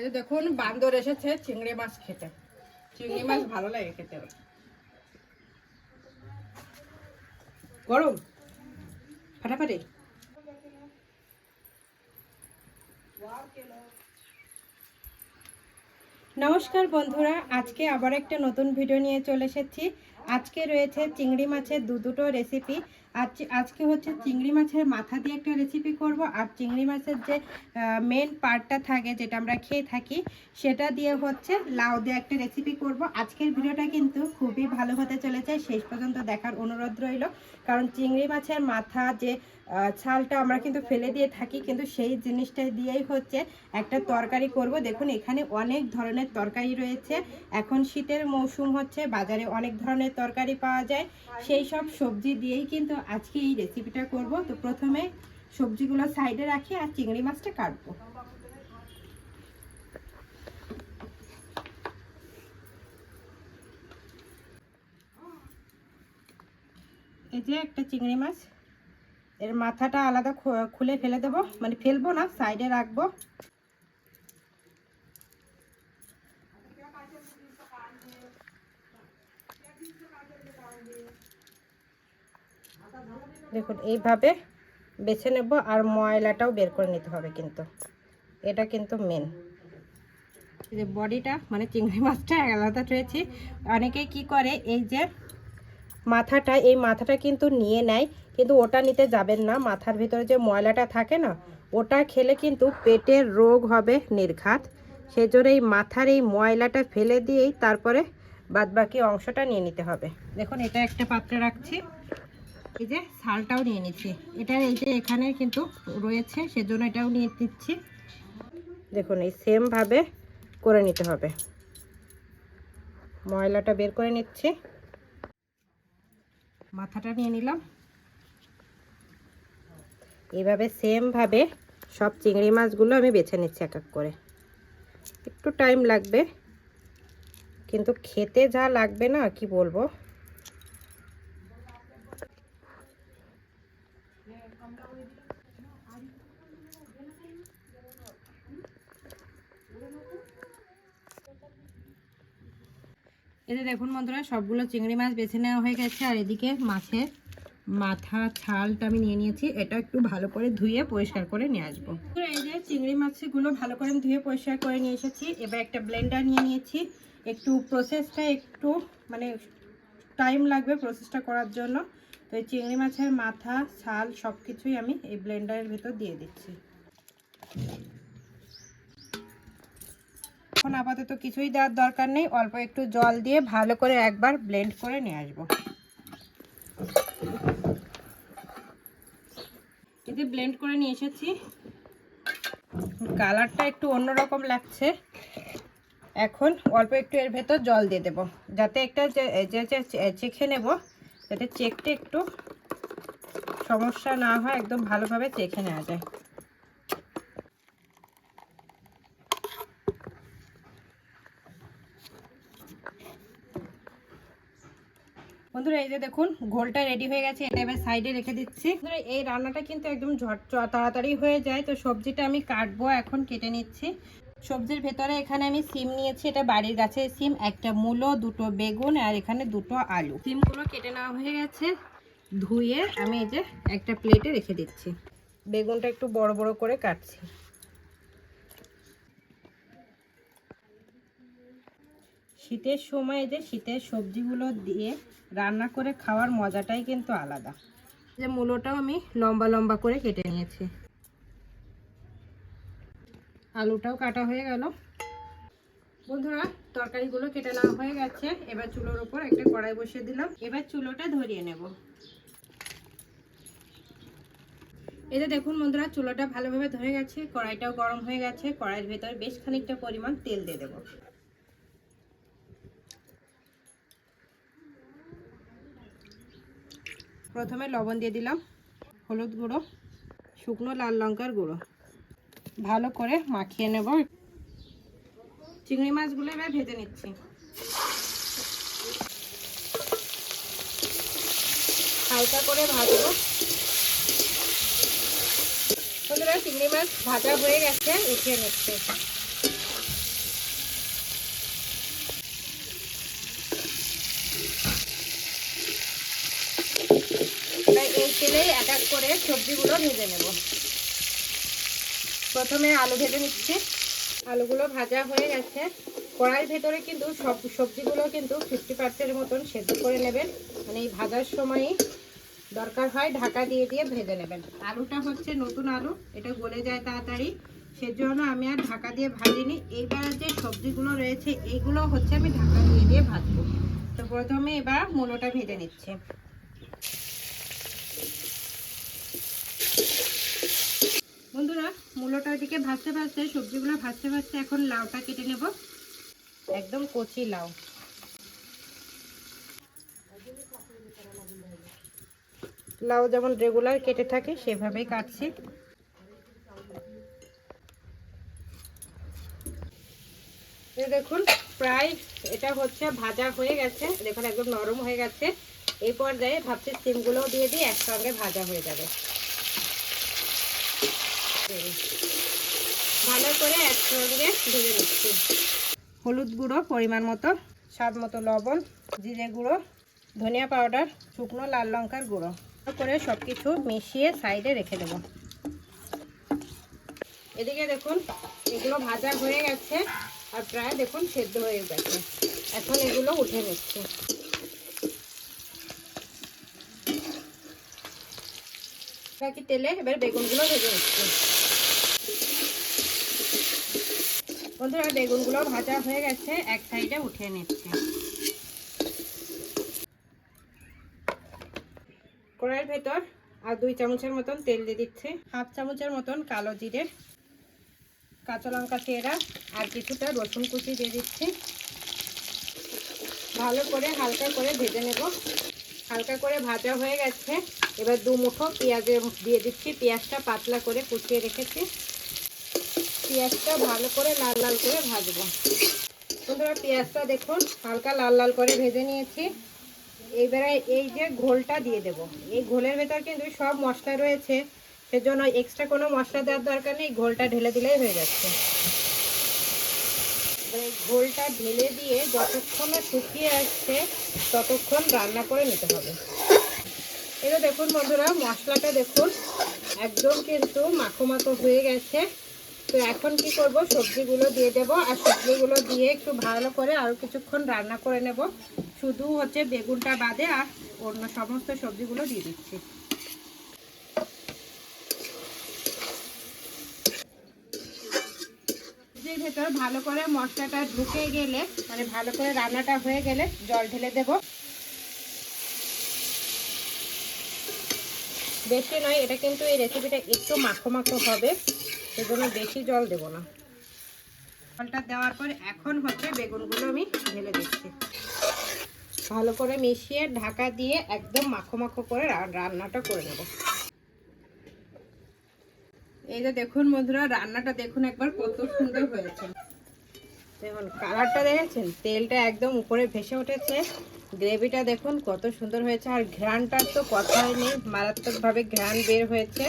এই দেখুন, বান্দর এসেছে চিংড়ি মাছ খেতে। চিংড়ি মাছ ভালো লাগে খেতে। গরম? ফাটাফাটি? নমস্কার বন্ধুরা, আজকে আবার একটা নতুন ভিডিও নিয়ে চলে এসেছি। আজকে রয়েছে চিংড়ি মাছের দু দুটো রেসিপি আজ আজকে হচ্ছে চিংড়ি মাছের মাথা দিয়ে একটা রেসিপি করব। আর চিংড়ি মাছের যে মেন পার্টটা থাকে, যেটা আমরা খেয়ে থাকি, সেটা দিয়ে হচ্ছে লাউ দিয়ে একটা রেসিপি করব। আজকের ভিডিওটা কিন্তু খুবই ভালো হতে চলেছে। শেষ পর্যন্ত দেখার অনুরোধ রইল। কারণ চিংড়ি মাছের মাথা যে ছালটা আমরা কিন্তু ফেলে দিয়ে থাকি, কিন্তু সেই জিনিসটা দিয়েই হচ্ছে একটা তরকারি করব। দেখুন, এখানে অনেক ধরনের তরকারি রয়েছে। এখন শীতের মৌসুম হচ্ছে, বাজারে অনেক ধরনের তরকারি পাওয়া যায়। সেই সব সবজি দিয়েই কিন্তু আজকে এই রেসিপিটা করব। তো প্রথমে সবজিগুলো সাইডে রাখি আর চিংড়ি মাছটা কাটবো। এই যে একটা চিংড়ি মাছ। এর মাথাটা আলাদা খুলে ফেলে দেবো। মানে ফেলব না সাইডে রাখব। দেখুন, এইভাবে বেছে নেব আর ময়লাটাও বের করে নিতে হবে কিন্তু। এটা কিন্তু মেন যে বডিটা মানে চিংড়ি মাছটা আলাদা রয়েছে। অনেকেই কি করে, এই যে মাথাটা, এই মাথাটা কিন্তু নিয়ে নেয়, কিন্তু ওটা নিতে যাবেন না। মাথার ভিতরে যে ময়লাটা থাকে না, ওটা খেলে কিন্তু পেটের রোগ হবে নির্ঘাত। সেই জন্য এই মাথার এই ময়লাটা ফেলে দিয়েই তারপরে বাদবাকি অংশটা নিয়ে নিতে হবে। দেখুন, এটা একটা পাত্রে রাখছি। এই যে শালটাও নিয়ে নিচ্ছি। এটার এই যে এখানে কিন্তু রয়েছে, সেজন্য এটাও নিয়ে দিচ্ছি দেখুন, এই সেমভাবে করে নিতে হবে। ময়লাটা বের করে নিচ্ছি। মাথাটা নিয়ে নিলাম। এইভাবে সেমভাবে সব চিংড়ি মাছগুলো আমি বেছে নিচ্ছি এক এক করে। একটু টাইম লাগবে। কিন্তু খেতে যা লাগবে না, কি বলব? এতে দেখুন বন্ধুরা, সবগুলো চিংড়ি মাছ বেছে নেওয়া হয়ে গেছে, আর এদিকে মাছের মাথা, ছালটা আমি নিয়ে নিয়েছি। এটা একটু ভালো করে ধুয়ে পরিষ্কার করে নিয়ে আসব। এই যে চিংড়ি মাছগুলো ভালো করে ধুয়ে পরিষ্কার করে নিয়ে এসেছি। এবার একটা ব্লেন্ডার নিয়ে নিয়েছি। একটু প্রসেসটা একটু মানে টাইম লাগবে প্রসেসটা করার জন্য। তো এই চিংড়ি মাছের মাথা, ছাল সব কিছুই আমি এই ব্লেন্ডারের ভেতর দিয়ে দিচ্ছি। এখন আপাতত কিছুই দেওয়ার দরকার নেই। অল্প একটু জল দিয়ে ভালো করে একবার ব্লেন্ড করে নিয়ে আসব। এতে ব্লেন্ড করে নিয়ে এসেছি। কালারটা একটু অন্যরকম লাগছে। এখন অল্প একটু এর ভেতর জল দিয়ে দেব। যাতে একটা চেখে নেব, যাতে চেকটা একটু সমস্যা না হয়, একদম ভালোভাবে চেখে নেওয়া যায়। বন্ধুরা, এই যে দেখুন, ঘোলটা রেডি হয়ে গেছে। এটা এবার সাইডে রেখে দিচ্ছি। এই রান্নাটা কিন্তু একদম ঝট তাড়াতাড়ি হয়ে যায়। তো সবজিটা আমি কাটবো, এখন কেটে নিচ্ছি। সবজির ভেতরে এখানে আমি সিম নিয়েছি, এটা বাড়ির গাছের সিম। একটা মূলো, দুটো বেগুন, আর এখানে দুটো আলু। সিমগুলো কেটে নেওয়া হয়ে গেছে। ধুয়ে আমি এই যে একটা প্লেটে রেখে দিচ্ছি। বেগুনটা একটু বড় বড় করে কাটছি। শীতের সময় যে শীতের সবজিগুলো দিয়ে রান্না করে খাওয়ার মজাটাই কিন্তু আলাদা। যে মূলোটাও আমি লম্বা লম্বা করে কেটে নিয়েছি। আলুটাও কাটা হয়ে গেল। বন্ধুরা, তরকারিগুলো কেটে নেওয়া হয়ে গেছে। এবার চুলোর উপর একটা কড়াই বসিয়ে দিলাম। এবার চুলোটা ধরিয়ে নেব। এতে দেখুন বন্ধুরা, চুলোটা ভালোভাবে ধরে গেছে, কড়াইটাও গরম হয়ে গেছে। কড়াইয়ের ভেতর বেশ খানিকটা পরিমাণ তেল দিয়ে দেবো। প্রথমে লবণ দিয়ে দিলাম, হলুদ গুঁড়ো, শুকনো লাল লঙ্কার গুঁড়ো। ভালো করে মাখিয়ে নেব। চিংড়ি মাছগুলো এবার ভেজে নিচ্ছি। হালকা করে ভাজবো। চিংড়ি মাছ ভাজা হয়ে গেছে, উঠিয়ে নিচ্ছে। তেলেই এক এক করে সবজিগুলো ভেজে নেব। প্রথমে আলু ভেজে নিচ্ছি। আলুগুলো ভাজা হয়ে গেছে। কড়াইয়ের ভেতরে কিন্তু সব সবজিগুলো কিন্তু ফিফটি পার্সেন্টের মতন সেদ্ধ করে নেবেন। মানে এই ভাজার সময়ই দরকার হয় ঢাকা দিয়ে দিয়ে ভেজে নেবেন। আলুটা হচ্ছে নতুন আলু, এটা গলে যায় তাড়াতাড়ি। সেজন্য আমি আর ঢাকা দিয়ে ভাজিনি। এইবার যে সবজিগুলো রয়েছে, এইগুলো হচ্ছে আমি ঢাকা দিয়ে দিয়ে ভাজবো। তো প্রথমে এবার মূলোটা ভেজে নিচ্ছে। বন্ধুরা মূলোটা ওইদিকে ভাজতে ভাজতে, সবজিগুলো ভাজতে ভাজতে এখন লাউটা কেটে নেব। একদম কচি লাউ। লাউ যেমন রেগুলার কেটে থাকে, সেভাবেই কাটছি। দেখুন, প্রায় এটা হচ্ছে ভাজা হয়ে গেছে। দেখুন, একদম নরম হয়ে গেছে। এই পর্যায়ে ভাবছি সিমগুলোও দিয়ে দিই, একসঙ্গে ভাজা হয়ে যাবে। ভালো করে ভেজে নিচ্ছি। হলুদ গুঁড়ো পরিমাণ মতো, স্বাদ মতো লবণ, জিরে গুঁড়ো, ধনিয়া পাউডার, শুকনো লাল লঙ্কার গুঁড়ো। করে সব কিছু মিশিয়ে সাইডে রেখে দেবো। এদিকে দেখুন, এগুলো ভাজা হয়ে গেছে আর প্রায় দেখুন সেদ্ধ হয়ে গেছে। এখন এগুলো উঠে নিচ্ছি। বাকি তেলে এবার বেগুনগুলো ভেজে নিচ্ছি। বন্ধুরা বেগুনগুলো ভাজা হয়ে গেছে, এক সাইডে উঠিয়ে নিচ্ছি। কড়াইয়ের ভেতর আর দুই চামচের মতন তেল দিয়ে দিচ্ছি। হাফ চামচের মতন কালো জিরে, কাঁচা লঙ্কা চেরা আর কিছুটা রসুন কুচি দিয়ে দিচ্ছি। ভালো করে হালকা করে ভেজে নেব। হালকা করে ভাজা হয়ে গেছে। এবার দু মুঠো পেঁয়াজে দিয়ে দিচ্ছি। পেঁয়াজটা পাতলা করে কুচিয়ে রেখেছি। পেঁয়াজটা ভালো করে লাল লাল করে ভাজবো। বন্ধুরা, পেঁয়াজটা দেখুন, হালকা লাল লাল করে ভেজে নিয়েছি। এইবারে এই যে ঘোলটা দিয়ে দেব। এই ঘোলের ভেতর কিন্তু সব মশলা রয়েছে, সেজন্য এক্সট্রা কোনো মশলা দেওয়ার দরকার নেই, ঘোলটা ঢেলে দিলেই হয়ে যাচ্ছে। ঘোলটা ঢেলে দিয়ে যতক্ষণ না শুকিয়ে আসছে, ততক্ষণ রান্না করে নিতে হবে। এবার দেখুন বন্ধুরা, মশলাটা দেখুন, একদম কিন্তু মাখো মাখো হয়ে গেছে। তো এখন কি করব? সবজিগুলো দিয়ে দেব আর সবজিগুলো দিয়ে একটু ভালো করে আরও কিছুক্ষণ রান্না করে নেব। শুধু হচ্ছে বেগুনটা বাদে আর অন্য সমস্ত সবজিগুলো দিয়ে দিচ্ছি। ভেতর ভালো করে মশলাটা ঢুকে গেলে মানে ভালো করে রান্নাটা হয়ে গেলে জল ঢেলে দেব। বেশি নয়, এটা কিন্তু এই রেসিপিটা একটু মাখো মাখো হবে। সেজন্য বেশি জল দেব না। জলটা দেওয়ার পর এখন হচ্ছে বেগুনগুলো আমি ঢেলে দিচ্ছি। ভালো করে মিশিয়ে ঢাকা দিয়ে একদম মাখো মাখো করে রান্নাটা করে নেব। এই যে দেখুন বন্ধুরা, রান্নাটা দেখুন একবার কত সুন্দর হয়েছে। দেখুন, কালারটা দেখেছেন? তেলটা একদম উপরে ভেসে উঠেছে। গ্রেভিটা দেখুন কত সুন্দর হয়েছে। আর ঘ্রানটার তো কথাই নেই, মারাত্মকভাবে ঘ্রান বের হয়েছে।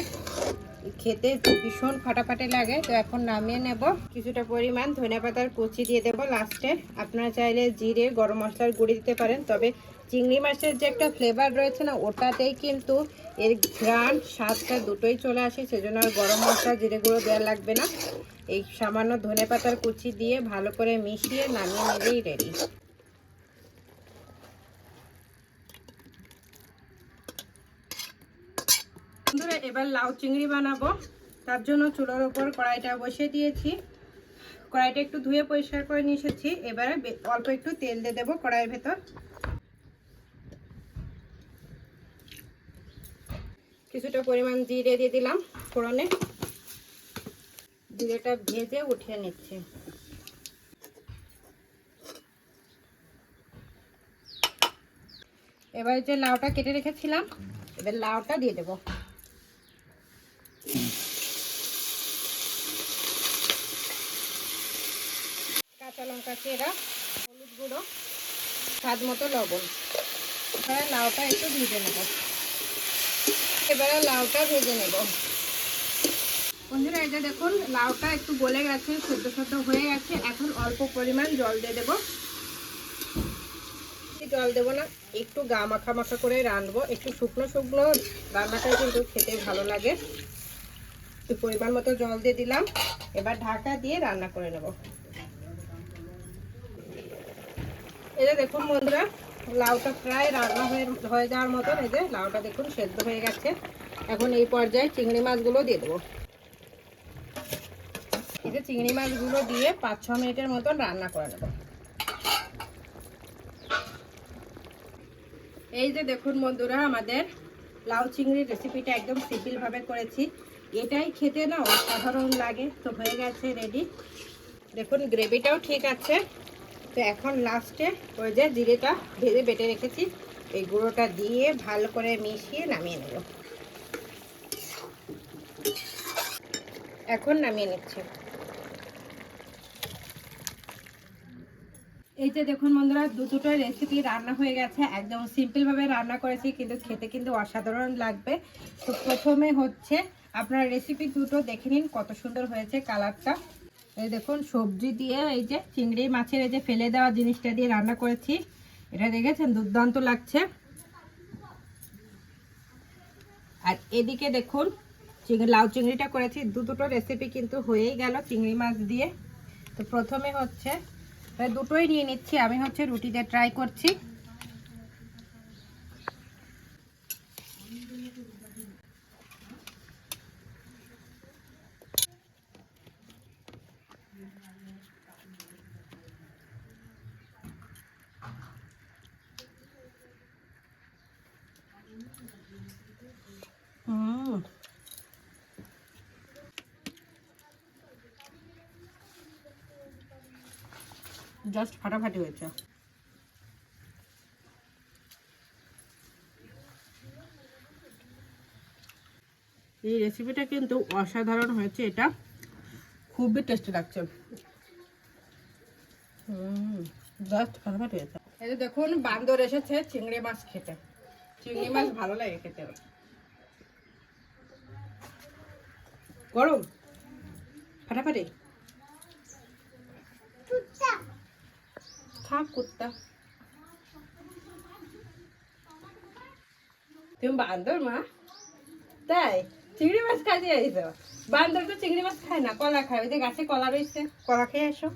খেতে ভীষণ ফাটাফাটে লাগে, তো এখন নামিয়ে নেব। কিছুটা পরিমাণ ধনিয়া পাতার কুচি দিয়ে দেবো লাস্টে। আপনারা চাইলে জিরে, গরম মশলার গুঁড়ি দিতে পারেন, তবে চিংড়ি মাছের যে একটা ফ্লেভার রয়েছে না, ওটাতেই কিন্তু এর ঘ্রাণ, স্বাদটা দুটোই চলে আসে, সেজন্য আর গরম মশলা, জিরে গুঁড়ো দেওয়া লাগবে না। এই সামান্য ধনে পাতার কুচি দিয়ে ভালো করে মিশিয়ে নামিয়ে নিলেই রেডি বন্ধুরা, এবার লাউ চিংড়ি বানাবো। তার জন্য চুলোর ওপর কড়াইটা বসিয়ে দিয়েছি। কড়াইটা একটু ধুয়ে পরিষ্কার করে নিয়ে এসেছি। এবারে অল্প একটু তেল দিয়ে দেবো কড়াইয়ের ভেতর। কিছুটা পরিমাণ জিরে দিয়ে দিলাম ফোড়নে। জিরেটা ভেজে উঠিয়ে নিচ্ছি। এবার যে লাউটা কেটে রেখেছিলাম, এবার লাউটা দিয়ে দেবো। লঙ্কা চেরা হলুদ গুঁড়ো, স্বাদ মতো লবণ। এবারে লাউটা একটু ভেজে নেব। এবারে লাউটা ভেজে নেব। বন্ধুরা এটা দেখুন, লাউটা একটু গলে গেছে, সেদ্ধ সেদ্ধ হয়ে গেছে। এখন অল্প পরিমাণ জল দিয়ে দেবো। জল দেবো না, একটু গা মাখা মাখা করে রাঁধবো। একটু শুকনো শুকনো রান্নাটাই কিন্তু খেতে ভালো লাগে। একটু পরিমাণ মতো জল দিয়ে দিলাম। এবার ঢাকা দিয়ে রান্না করে নেব। এটা দেখুন বন্ধুরা, লাউটা প্রায় রান্না হয়ে হয়ে যাওয়ার মতন। এই যে লাউটা দেখুন সেদ্ধ হয়ে গেছে। এখন এই পর্যায়ে চিংড়ি মাছগুলো দিয়ে দেবো। এই যে চিংড়ি মাছগুলো দিয়ে পাঁচ ছ মিনিটের মতন রান্না করে নেব। এই যে দেখুন বন্ধুরা, আমাদের লাউ চিংড়ির রেসিপিটা একদম সিম্পল ভাবে করেছি। এটাই খেতে না অসাধারণ লাগে। তো হয়ে গেছে রেডি দেখুন গ্রেভিটাও ঠিক আছে। তো এখন লাস্টে ওই যে জিরেটা ভেজে বেটে রেখেছি। এই গুঁড়োটা দিয়ে ভালো করে মিশিয়ে নামিয়ে নেব। এখন নামিয়ে নিচ্ছি। এই যে দেখুন বন্ধুরা, দু দুটো রেসিপি রান্না হয়ে গেছে। একদম সিম্পলভাবে রান্না করেছি, কিন্তু খেতে কিন্তু অসাধারণ লাগবে। তো প্রথমে হচ্ছে, আপনার রেসিপি দুটো দেখে নিন কত সুন্দর হয়েছে কালারটা এই দেখুন, সবজি দিয়ে এই যে চিংড়ি মাছের এই যে ফেলে দেওয়া জিনিসটা দিয়ে রান্না করেছি। এটা দেখেছেন? দুর্দান্ত লাগছে। আর এদিকে দেখুন, চিংড়ি, লাউ চিংড়িটা করেছি। দু দুটো রেসিপি কিন্তু হয়েই গেল চিংড়ি মাছ দিয়ে। তো প্রথমে হচ্ছে দুটোই নিয়ে নিচ্ছি। আমি হচ্ছে রুটিতে ট্রাই করছি। জাস্ট ফাটাফাটি হয়েছে। এই রেসিপিটা কিন্তু অসাধারণ হয়েছে, এটা খুবই টেস্টি লাগছে। জাস্ট ফাটাফাটি হয়েছে। এই যে দেখুন, বান্দর এসেছে চিংড়ি মাছ খেতে। চিংড়ি মাছ ভালো লাগে খেতে। গরম। ফাটাফাটি। থাক কুত্তা। তুমি বান্দর, মা। তাই, চিংড়ি মাছ খাইতে আইছো। বান্দর তো চিংড়ি মাছ খায় না, কলা খায়। ওই যে গাছে কলা রয়েছে। কলা খেয়ে আসো